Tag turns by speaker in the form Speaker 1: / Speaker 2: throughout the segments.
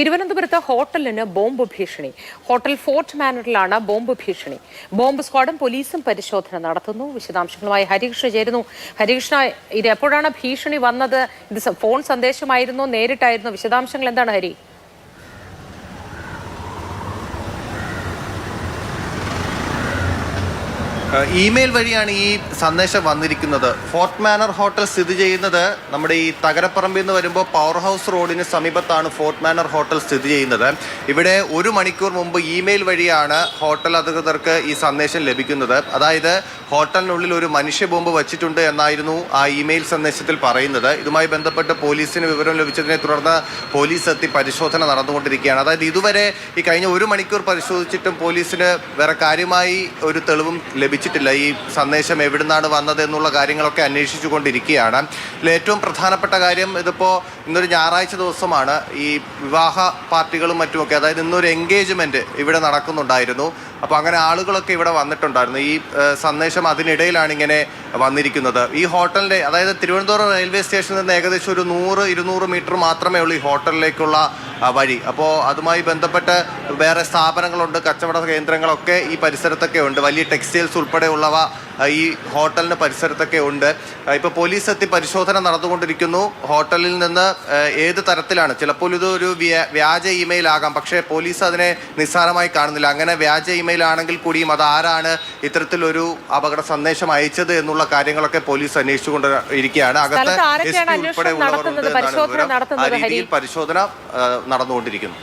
Speaker 1: തിരുവനന്തപുരത്ത് ഹോട്ടലിന് ബോംബ് ഭീഷണി. ഹോട്ടൽ ഫോർട്ട് മാനറിലാണ് ബോംബ് ഭീഷണി. ബോംബ് സ്ക്വാഡും പോലീസും പരിശോധന നടത്തുന്നു. വിശദാംശങ്ങളുമായി ഹരികൃഷ്ണ ചേരുന്നു. ഹരികൃഷ്ണ ഇത് എപ്പോഴാണ് ഭീഷണി വന്നത്? ഇത് ഫോൺ സന്ദേശമായിരുന്നോ? നേരിട്ടായിരുന്നു? വിശദാംശങ്ങൾ എന്താണ് ഹരി?
Speaker 2: ഇമെയിൽ വഴിയാണ് ഈ സന്ദേശം വന്നിരിക്കുന്നത്. ഫോർട്ട് മാനർ ഹോട്ടൽ സ്ഥിതി ചെയ്യുന്നത് നമ്മുടെ ഈ തകരപ്പറമ്പിൽ നിന്ന് വരുമ്പോൾ പവർ ഹൗസ് റോഡിന് സമീപത്താണ് ഫോർട്ട് മാനർ ഹോട്ടൽ സ്ഥിതി ചെയ്യുന്നത്. ഇവിടെ ഒരു മണിക്കൂർ മുമ്പ് ഇമെയിൽ വഴിയാണ് ഹോട്ടൽ അധികൃതർക്ക് ഈ സന്ദേശം ലഭിക്കുന്നത്. അതായത് ഹോട്ടലിനുള്ളിൽ ഒരു മനുഷ്യ ബോംബ് വച്ചിട്ടുണ്ട് എന്നായിരുന്നു ആ ഇമെയിൽ സന്ദേശത്തിൽ പറയുന്നത്. ഇതുമായി ബന്ധപ്പെട്ട് പോലീസിന് വിവരം ലഭിച്ചതിനെ തുടർന്ന് പോലീസ് എത്തി പരിശോധന നടന്നുകൊണ്ടിരിക്കുകയാണ്. അതായത് ഇതുവരെ ഈ കഴിഞ്ഞ ഒരു മണിക്കൂർ പരിശോധിച്ചിട്ടും പോലീസിന് വേറെ കാര്യമായി ഒരു തെളിവും ലഭിച്ചിട്ടില്ല. ഈ സന്ദേശം എവിടുന്നാണ് വന്നത് എന്നുള്ള കാര്യങ്ങളൊക്കെ അന്വേഷിച്ചു കൊണ്ടിരിക്കുകയാണ് ഏറ്റവും പ്രധാനപ്പെട്ട കാര്യം ഇതിപ്പോൾ ഇന്നൊരു ഞായറാഴ്ച ദിവസമാണ് ഈ വിവാഹ പാർട്ടികളും മറ്റുമൊക്കെ അതായത് ഇന്നൊരു എൻഗേജ്മെന്റ് ഇവിടെ നടക്കുന്നുണ്ടായിരുന്നു. അപ്പോൾ അങ്ങനെ ആളുകളൊക്കെ ഇവിടെ വന്നിട്ടുണ്ടായിരുന്നു. ഈ സന്ദേശം അതിനിടയിലാണ് ഇങ്ങനെ വന്നിരിക്കുന്നത്. ഈ ഹോട്ടലിന്റെ അതായത് തിരുവനന്തപുരം റെയിൽവേ സ്റ്റേഷനിൽ നിന്ന് ഏകദേശം ഒരു നൂറ് ഇരുന്നൂറ് മീറ്റർ മാത്രമേ ഉള്ളൂ ഈ ഹോട്ടലിലേക്കുള്ള വഴി. അപ്പോൾ അതുമായി ബന്ധപ്പെട്ട് വേറെ സ്ഥാപനങ്ങളുണ്ട് കച്ചവട കേന്ദ്രങ്ങളൊക്കെ ഈ പരിസരത്തൊക്കെ ഉണ്ട്. വലിയ ടെക്സ്റ്റൈൽസ് ഉൾപ്പെടെയുള്ളവ ഈ ഹോട്ടലിന് പരിസരത്തൊക്കെ ഉണ്ട്. ഇപ്പോൾ പോലീസ് എത്തി പരിശോധന നടന്നുകൊണ്ടിരിക്കുന്നു. ഹോട്ടലിൽ നിന്ന് ഏത് തരത്തിലാണ്? ചിലപ്പോൾ ഇതൊരു ഒരു വ്യാജ ഇമെയിൽ ആകാം പക്ഷേ പോലീസ് അതിനെ നിസ്സാരമായി കാണുന്നില്ല. അങ്ങനെ വ്യാജ ഇമെയിൽ ആണെങ്കിൽ കൂടിയും അത് ആരാണ് ഇത്തരത്തിലൊരു അപകട സന്ദേശം അയച്ചത് എന്നുള്ള കാര്യങ്ങളൊക്കെ പോലീസ് അകത്ത്
Speaker 1: ആരൊക്കെയാണ്
Speaker 2: SP
Speaker 1: അന്വേഷണം
Speaker 2: ഉൾപ്പെടെയുള്ളവർ ആ രീതിയിൽ പരിശോധന നടന്നുകൊണ്ടിരിക്കുന്നു.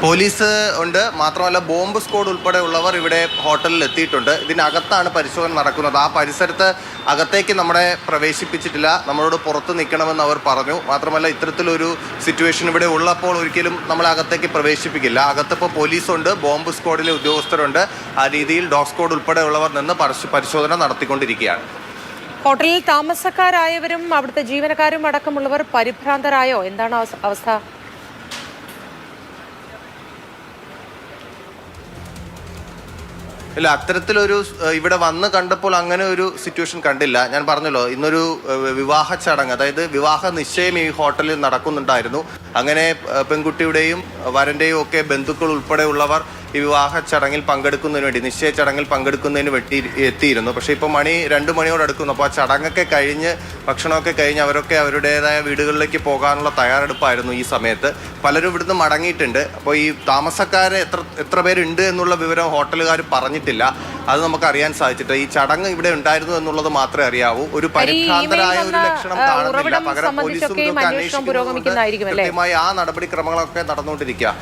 Speaker 2: പോലീസ് ഉണ്ട്. മാത്രമല്ല ബോംബ് സ്ക്വാഡ് ഉൾപ്പെടെയുള്ളവർ ഇവിടെ ഹോട്ടലിൽ എത്തിയിട്ടുണ്ട്. ഇതിനകത്താണ് പരിശോധന നടക്കുന്നത്. ആ പരിസരത്ത് അകത്തേക്ക് നമ്മളെ പ്രവേശിപ്പിച്ചിട്ടില്ല. നമ്മളോട് പുറത്ത് നിൽക്കണമെന്ന് അവർ പറഞ്ഞു. മാത്രമല്ല ഇത്തരത്തിലൊരു സിറ്റുവേഷൻ ഇവിടെ ഉള്ളപ്പോൾ ഒരിക്കലും നമ്മളെ അകത്തേക്ക് പ്രവേശിപ്പിക്കില്ല. അകത്തിപ്പോൾ പോലീസുണ്ട് ബോംബ് സ്ക്വാഡിലെ ഉദ്യോഗസ്ഥരുണ്ട്. ആ രീതിയിൽ ഡോഗ് സ്ക്വാഡ് ഉൾപ്പെടെയുള്ളവർ നിന്ന് പരിശോധന നടത്തിക്കൊണ്ടിരിക്കുകയാണ്.
Speaker 1: ഹോട്ടലിൽ താമസക്കാരായവരും അവിടുത്തെ ജീവനക്കാരും അടക്കമുള്ളവർ പരിഭ്രാന്തരായോ? എന്താണ് അവസ്ഥ-
Speaker 2: ഇല്ല അത്തരത്തിലൊരു ഇവിടെ വന്ന് കണ്ടപ്പോൾ അങ്ങനെ ഒരു സിറ്റുവേഷൻ കണ്ടില്ല. ഞാൻ പറഞ്ഞല്ലോ ഇന്നൊരു വിവാഹ ചടങ്ങ് അതായത് വിവാഹ നിശ്ചയം ഈ ഹോട്ടലിൽ നടക്കുന്നുണ്ടായിരുന്നു. അങ്ങനെ പെൺകുട്ടിയുടെയും വരന്റെയും ഒക്കെ ബന്ധുക്കൾ ഉൾപ്പെടെയുള്ളവർ ഈ വിവാഹ ചടങ്ങിൽ പങ്കെടുക്കുന്നതിന് വേണ്ടി നിശ്ചയ ചടങ്ങിൽ പങ്കെടുക്കുന്നതിന് വെട്ടി എത്തിയിരുന്നു. പക്ഷേ ഇപ്പോൾ മണി രണ്ട് മണിയോട് അടുക്കുന്നു. അപ്പോൾ ആ ചടങ്ങൊക്കെ കഴിഞ്ഞ് ഭക്ഷണമൊക്കെ കഴിഞ്ഞ് അവരൊക്കെ അവരുടേതായ വീടുകളിലേക്ക് പോകാനുള്ള തയ്യാറെടുപ്പായിരുന്നു ഈ സമയത്ത്. പലരും ഇവിടുന്ന് മടങ്ങിയിട്ടുണ്ട്. അപ്പോൾ ഈ താമസക്കാർ എത്ര എത്ര പേരുണ്ട് എന്നുള്ള വിവരം ഹോട്ടലുകാർ പറഞ്ഞിട്ടില്ല. അത് നമുക്ക് അറിയാൻ സാധിച്ചിട്ട്. ഈ ചടങ്ങ് ഇവിടെ ഉണ്ടായിരുന്നു എന്നുള്ളത് മാത്രമേ അറിയാവൂ. ഒരു പരിഭ്രാന്തരായ ഒരു ലക്ഷണം കാണുന്നില്ല. പകരം പോലീസും ഇതൊക്കെ? കൃത്യമായി ആ നടപടിക്രമങ്ങളൊക്കെ നടന്നുകൊണ്ടിരിക്കുക.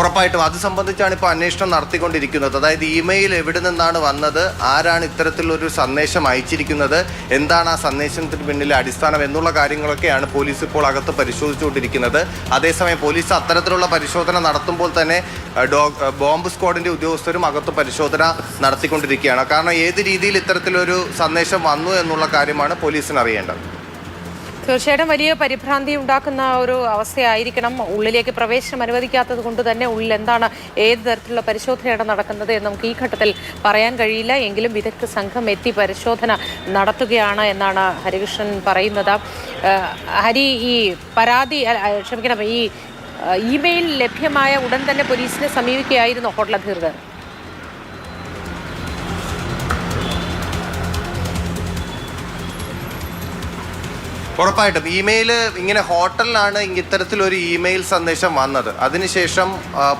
Speaker 2: ഉറപ്പായിട്ടും അത് സംബന്ധിച്ചാണ് ഇപ്പോൾ അന്വേഷണം നടത്തിക്കൊണ്ടിരിക്കുന്നത്. അതായത് ഇമെയിൽ എവിടെ നിന്നാണ് വന്നത്? ആരാണ് ഇത്തരത്തിലൊരു സന്ദേശം അയച്ചിരിക്കുന്നത്? എന്താണ് ആ സന്ദേശത്തിന് പിന്നിലെ അടിസ്ഥാനം? എന്നുള്ള കാര്യങ്ങളൊക്കെയാണ് പോലീസ് ഇപ്പോൾ അകത്ത് പരിശോധിച്ചുകൊണ്ടിരിക്കുന്നത്. അതേസമയം പോലീസ് അത്തരത്തിലുള്ള പരിശോധന നടത്തുമ്പോൾ തന്നെ ഡോ ബോംബ് സ്ക്വാഡിന്റെ ഉദ്യോഗസ്ഥരും അകത്ത് പരിശോധന നടത്തിക്കൊണ്ടിരിക്കുകയാണ്. കാരണം ഏത് രീതിയിൽ ഇത്തരത്തിലൊരു സന്ദേശം വന്നു എന്നുള്ള കാര്യമാണ് പോലീസിന് അറിയേണ്ടത്.
Speaker 1: തീർച്ചയായിട്ടും വലിയ പരിഭ്രാന്തി ഉണ്ടാക്കുന്ന ഒരു അവസ്ഥയായിരിക്കണം. ഉള്ളിലേക്ക് പ്രവേശനം അനുവദിക്കാത്തത് കൊണ്ട് തന്നെ ഉള്ളിൽ എന്താണ് ഏത് തരത്തിലുള്ള പരിശോധനയാണ് നടക്കുന്നത് എന്ന് നമുക്ക് ഈ ഘട്ടത്തിൽ പറയാൻ കഴിയില്ല. എങ്കിലും വിദഗ്ധ സംഘം എത്തി പരിശോധന നടത്തുകയാണ് എന്നാണ് ഹരികൃഷ്ണൻ പറയുന്നത്. ഹരി ഈ പരാതി ക്ഷമിക്കണം ഈ ഇമെയിൽ ലഭ്യമായ ഉടൻ തന്നെ പോലീസിനെ സമീപിക്കുകയായിരുന്നു ഹോട്ടൽ അധികൃതർ.
Speaker 2: ഉറപ്പായിട്ടും. ഇമെയിൽ ഇങ്ങനെ ഹോട്ടലിലാണ് ഇത്തരത്തിലൊരു ഇമെയിൽ സന്ദേശം വന്നത്. അതിനുശേഷം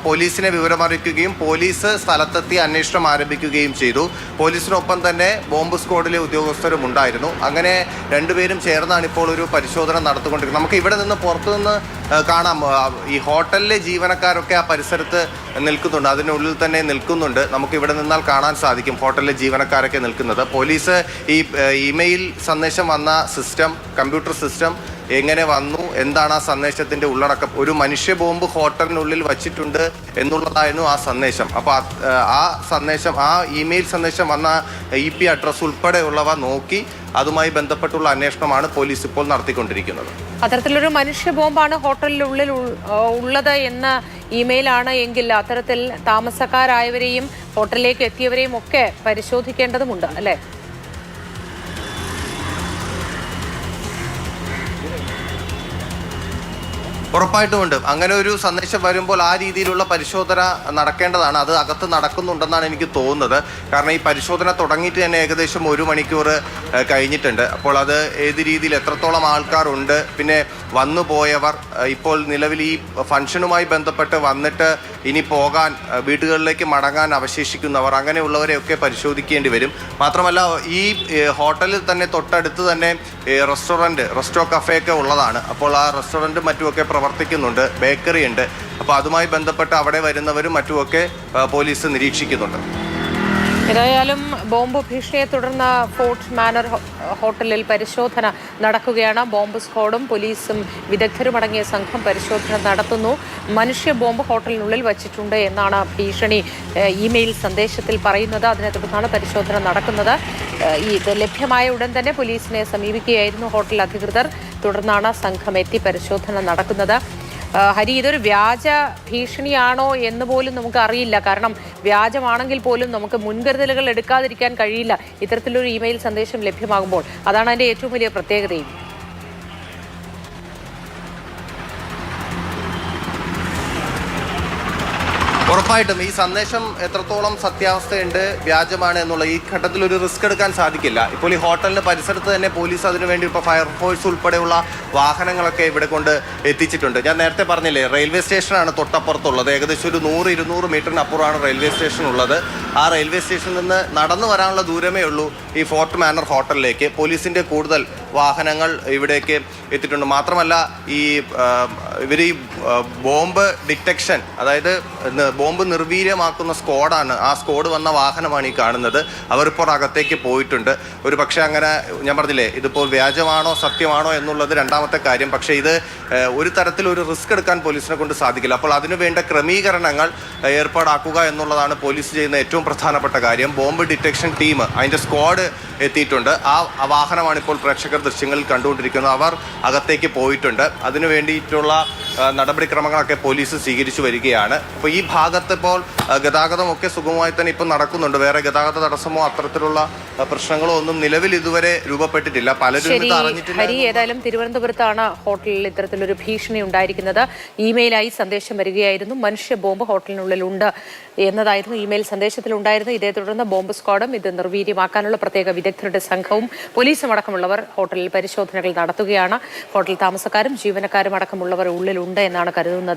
Speaker 2: പോലീസിനെ വിവരമറിയിക്കുകയും പോലീസ് സ്ഥലത്തെത്തി അന്വേഷണം ആരംഭിക്കുകയും ചെയ്തു. പോലീസിനൊപ്പം തന്നെ ബോംബ് സ്ക്വാഡിലെ ഉദ്യോഗസ്ഥരും ഉണ്ടായിരുന്നു. അങ്ങനെ രണ്ടുപേരും ചേർന്നാണ് ഇപ്പോൾ ഒരു പരിശോധന നടത്തുകൊണ്ടിരിക്കുന്നത് നമുക്ക് ഇവിടെ നിന്ന് പുറത്തു നിന്ന് കാണാം. ഈ ഹോട്ടലിലെ ജീവനക്കാരൊക്കെ ആ പരിസരത്ത് നിൽക്കുന്നുണ്ട്. അതിനുള്ളിൽ തന്നെ നിൽക്കുന്നുണ്ട്. നമുക്ക് ഇവിടെ നിന്നാൽ കാണാൻ സാധിക്കും ഹോട്ടലിലെ ജീവനക്കാരൊക്കെ നിൽക്കുന്നത്. പോലീസ് ഈ ഇമെയിൽ സന്ദേശം വന്ന സിസ്റ്റം കമ്പ്യൂട്ടർ സിസ്റ്റം എങ്ങനെ വന്നു? എന്താണ് ആ സന്ദേശത്തിന്റെ ഉള്ളടക്കം? ഒരു മനുഷ്യ ബോംബ് ഹോട്ടലിനുള്ളിൽ വച്ചിട്ടുണ്ട് എന്നുള്ളതായിരുന്നു ആ സന്ദേശം. അപ്പോൾ ആ സന്ദേശം ആ ഇമെയിൽ സന്ദേശം വന്ന ഇ പി അഡ്രസ് ഉൾപ്പെടെയുള്ളവ നോക്കി അതുമായി ബന്ധപ്പെട്ടുള്ള അന്വേഷണമാണ് പോലീസ് ഇപ്പോൾ നടത്തിക്കൊണ്ടിരിക്കുന്നത്.
Speaker 1: അത്തരത്തിലൊരു മനുഷ്യ ബോംബാണ് ഹോട്ടലിനുള്ളിൽ ഉള്ളത് എന്ന ഇമെയിലാണ് എങ്കിൽ അത്തരത്തിൽ താമസക്കാരായവരെയും ഹോട്ടലിലേക്ക് എത്തിയവരെയും ഒക്കെ പരിശോധിക്കേണ്ടതുണ്ട് അല്ലേ?
Speaker 2: ഉറപ്പായിട്ടും ഉണ്ട് അങ്ങനെ ഒരു സന്ദേശം വരുമ്പോൾ ആ രീതിയിലുള്ള പരിശോധന നടക്കേണ്ടതാണ്. അത് അകത്ത് നടക്കുന്നുണ്ടെന്നാണ് എനിക്ക് തോന്നുന്നത്. കാരണം ഈ പരിശോധന തുടങ്ങിയിട്ട് തന്നെ ഏകദേശം ഒരു മണിക്കൂർ കഴിഞ്ഞിട്ടുണ്ട്. അപ്പോൾ അത് ഏത് രീതിയിൽ എത്രത്തോളം ആൾക്കാരുണ്ട് പിന്നെ വന്നു പോയവർ ഇപ്പോൾ നിലവിൽ ഈ ഫംഗ്ഷനുമായി ബന്ധപ്പെട്ട് വന്നിട്ട് ഇനി പോകാൻ വീടുകളിലേക്ക് മടങ്ങാൻ അവശേഷിക്കുന്നവർ അങ്ങനെയുള്ളവരെയൊക്കെ പരിശോധിക്കേണ്ടി വരും. മാത്രമല്ല ഈ ഹോട്ടലിൽ തന്നെ തൊട്ടടുത്ത് തന്നെ റെസ്റ്റോറന്റ് റെസ്റ്റോ കഫേ ഒക്കെ ഉള്ളതാണ്. അപ്പോൾ ആ റെസ്റ്റോറന്റും മറ്റുമൊക്കെ പ്രവർത്തിക്കുന്നുണ്ട് ബേക്കറി ഉണ്ട്. അപ്പോൾ അതുമായി ബന്ധപ്പെട്ട് അവിടെ വരുന്നവരും മറ്റുമൊക്കെ പോലീസ് നിരീക്ഷിക്കുന്നുണ്ട്.
Speaker 1: ഏതായാലും ബോംബ് ഭീഷണിയെ തുടർന്ന് ഫോർട്ട് മാനർ ഹോട്ടലിൽ പരിശോധന നടക്കുകയാണ്. ബോംബ് സ്ക്വാഡും പോലീസും വിദഗ്ധരുമടങ്ങിയ സംഘം പരിശോധന നടത്തുന്നു. മനുഷ്യ ബോംബ് ഹോട്ടലിനുള്ളിൽ വച്ചിട്ടുണ്ട് എന്നാണ് ഭീഷണി ഇമെയിൽ സന്ദേശത്തിൽ പറയുന്നത്. അതിനെ തുടർന്നാണ് പരിശോധന നടക്കുന്നത്. ഇത് ലഭ്യമായ ഉടൻ തന്നെ പോലീസിനെ സമീപിക്കുകയായിരുന്നു ഹോട്ടൽ അധികൃതർ. തുടർന്നാണ് സംഘം എത്തി പരിശോധന നടക്കുന്നത്. ഹരി ഇതൊരു വ്യാജ ഭീഷണിയാണോ എന്ന് പോലും നമുക്ക് അറിയില്ല കാരണം വ്യാജമാണെങ്കിൽ പോലും നമുക്ക് മുൻകരുതലുകൾ എടുക്കാതിരിക്കാൻ കഴിയില്ല. ഇത്തരത്തിലൊരു ഇമെയിൽ സന്ദേശം ലഭ്യമാകുമ്പോൾ. അതാണ് അതിന്റെ ഏറ്റവും വലിയ പ്രത്യേകതയും.
Speaker 2: ഉറപ്പായിട്ടും ഈ സന്ദേശം എത്രത്തോളം സത്യാവസ്ഥയുണ്ട് വ്യാജമാണ് എന്നുള്ള ഈ ഘട്ടത്തിൽ ഒരു റിസ്ക് എടുക്കാൻ സാധിക്കില്ല. ഇപ്പോൾ ഈ ഹോട്ടലിന് പരിസരത്ത് തന്നെ പോലീസ് അതിനുവേണ്ടി ഇപ്പോൾ ഫയർഫോഴ്സ് ഉൾപ്പെടെയുള്ള വാഹനങ്ങളൊക്കെ ഇവിടെ കൊണ്ട് എത്തിച്ചിട്ടുണ്ട്. ഞാൻ നേരത്തെ പറഞ്ഞില്ലേ റെയിൽവേ സ്റ്റേഷനാണ് തൊട്ടപ്പുറത്തുള്ളത്. ഏകദേശം ഒരു നൂറ് ഇരുന്നൂറ് മീറ്ററിന് അപ്പുറമാണ് റെയിൽവേ സ്റ്റേഷൻ ഉള്ളത് ആ റെയിൽവേ സ്റ്റേഷനിൽ നിന്ന് നടന്നു വരാനുള്ള ദൂരമേ ഉള്ളൂ ഈ ഫോർട്ട് മാനർ ഹോട്ടലിലേക്ക്. പോലീസിന്റെ കൂടുതൽ വാഹനങ്ങൾ ഇവിടേക്ക് എത്തിയിട്ടുണ്ട്. മാത്രമല്ല ഈ ഇവർ ഈ ബോംബ് ഡിറ്റക്ഷൻ അതായത് ബോംബ് നിർവീര്യമാക്കുന്ന സ്ക്വാഡാണ്. ആ സ്ക്വാഡ് വന്ന വാഹനമാണ് ഈ കാണുന്നത്. അവരിപ്പോൾ അകത്തേക്ക് പോയിട്ടുണ്ട്. ഒരു പക്ഷേ അങ്ങനെ ഞാൻ പറഞ്ഞില്ലേ ഇതിപ്പോൾ വ്യാജമാണോ സത്യമാണോ എന്നുള്ളത് രണ്ടാമത്തെ കാര്യം. പക്ഷേ ഇത് ഒരു തരത്തിൽ ഒരു റിസ്ക് എടുക്കാൻ പോലീസിനെ കൊണ്ട് സാധിക്കില്ല. അപ്പോൾ അതിനു വേണ്ട ക്രമീകരണങ്ങൾ ഏർപ്പാടാക്കുക എന്നുള്ളതാണ് പോലീസ് ചെയ്യുന്ന ഏറ്റവും പ്രധാനപ്പെട്ട കാര്യം. ബോംബ് ഡിറ്റക്ഷൻ ടീം അതിന്റെ സ്ക്വാഡ് എത്തിയിട്ടുണ്ട്. ആ വാഹനമാണ് ഇപ്പോൾ പ്രേക്ഷകർ ദൃശ്യങ്ങളിൽ കണ്ടുകൊണ്ടിരിക്കുന്നത്. അവർ അകത്തേക്ക് പോയിട്ടുണ്ട്. അതിനു വേണ്ടിയിട്ടുള്ള നടപടിക്രമങ്ങളൊക്കെ പോലീസ് സ്വീകരിച്ചു വരികയാണ്. അപ്പോൾ ഈ ഭാഗത്ത് ഇപ്പോൾ ഗതാഗതമൊക്കെ സുഗമമായി തന്നെ ഇപ്പോൾ നടക്കുന്നുണ്ട്. വേറെ ഗതാഗത തടസ്സമോ അത്തരത്തിലുള്ള പ്രശ്നങ്ങളോ ഒന്നും നിലവിൽ ഇതുവരെ രൂപപ്പെട്ടിട്ടില്ല. പലരും
Speaker 1: ഹരി ഏതായാലും തിരുവനന്തപുരത്താണ് ഹോട്ടലിൽ ഇത്തരത്തിലൊരു ഭീഷണി ഉണ്ടായിരിക്കുന്നത്. ഇമെയിലായി സന്ദേശം വരികയായിരുന്നു. മനുഷ്യ ബോംബ് ഹോട്ടലിനുള്ളിൽ ഉണ്ട് എന്നതായിരുന്നു ഇമെയിൽ സന്ദേശത്തിൽ ഉണ്ടായിരുന്നു ഇതേ തുടർന്ന് ബോംബ് സ്ക്വാഡും ഇത് നിർവീര്യമാക്കാനുള്ള പ്രത്യേക വിദഗ്ധരുടെ സംഘവും പോലീസും അടക്കമുള്ളവർ ഹോട്ടലിൽ പരിശോധനകൾ നടത്തുകയാണ്. ഹോട്ടൽ താമസക്കാരും ജീവനക്കാരും അടക്കമുള്ളവർ ഉള്ളിലുണ്ട് എന്നാണ് കരുതുന്നത്.